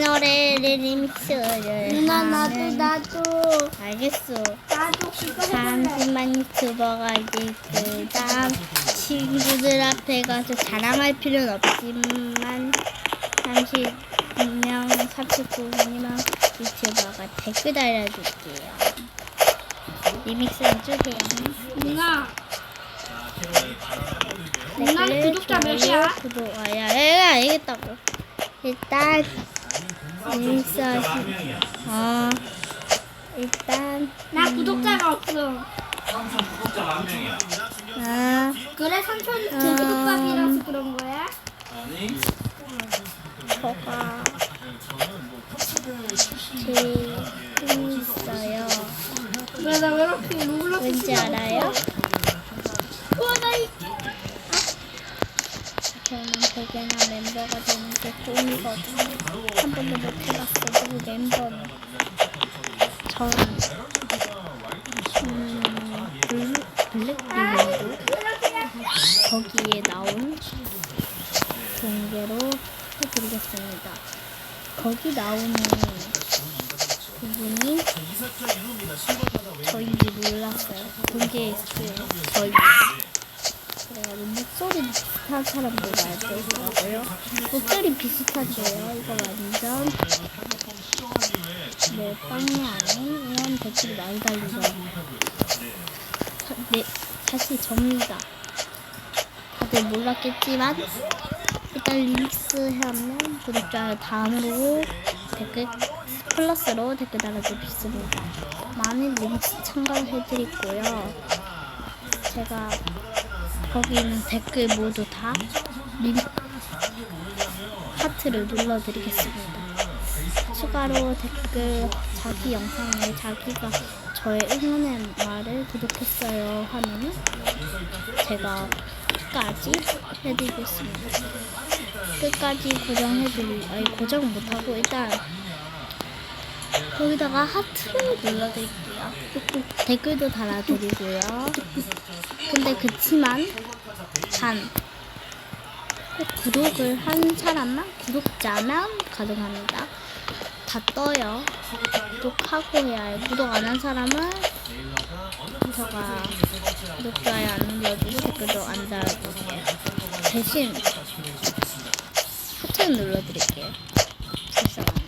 노래를 리믹스를 누나 나도 하는- 나도 알겠어. 나도 그거 해볼래. 잠시만 유튜버가 될 그다음 친구들 앞에 가서 자랑할 필요는 없지만 30명 39명 유튜버가 댓글 달아줄게요. 리믹스 해주세요. 누나. 누나 댓글, 구독자 몇이야? 구독 아야 내가 알겠다고. 일단 리믹스 하시 어 일단 나 구독자가 없어. 구독자 만 명이야. 아 그래 삼촌 등급밥이라서 그런 거야? 아니 저가 제일 재밌어요. 왜나왜 이렇게 로블록스 왠지 알아요? 없어? 우와 나 이- 저는 되게나 멤버가 되는 게 꿈이거든요. 한 번도 못 해봤어. 누구 멤버는. 저는 음, 블루, 블랙비밀도 거기에 나온 공개로 해드리겠습니다. 거기 나오는 부분이 저인지 몰랐어요. 공개했어요. 저희. 그래가지고 목소리 비슷한 사람들 알고 있더라고요. 목소리 비슷한데요. 이거 완전 네 빵이 아닌 이런 댓글이 많이 달리더라고요. 사- 네, 사실 접니다. 다들 몰랐겠지만 일단 리믹스 하면 구독자 다음으로 댓글 플러스로 댓글 달아주겠습니다. 많은 리믹스 참가해드리고요. 제가 거기 있는 댓글 모두 다 리믹 하트를 눌러드리겠습니다. 추가로 댓글 자기 영상에 자기가 저의 응원의 말을 구독했어요 하면은 제가 끝까지 해드리겠습니다. 끝까지 고정해드리, 아니 고정 못하고 일단 거기다가 하트를 눌러드릴게요. 댓글도 달아드리고요. 근데 그치만 단 꼭 구독을 한 사람만 구독자만 가능합니다. 다 떠요. 구독하고 해야 해요. 구독 안 한 사람은 제가 구독자에 안 눌러주고 댓글도 안 달아줄게요. 대신 하트 눌러드릴게요. 불쌍하네.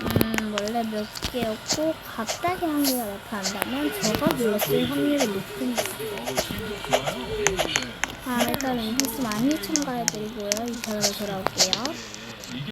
음, 원래 몇 개였고 갑자기 한 개가 나타난다면 저가 눌렀을 확률이 높습니다. 아, 일단 인기수 많이 참가해드리고요. 2차로 돌아올게요.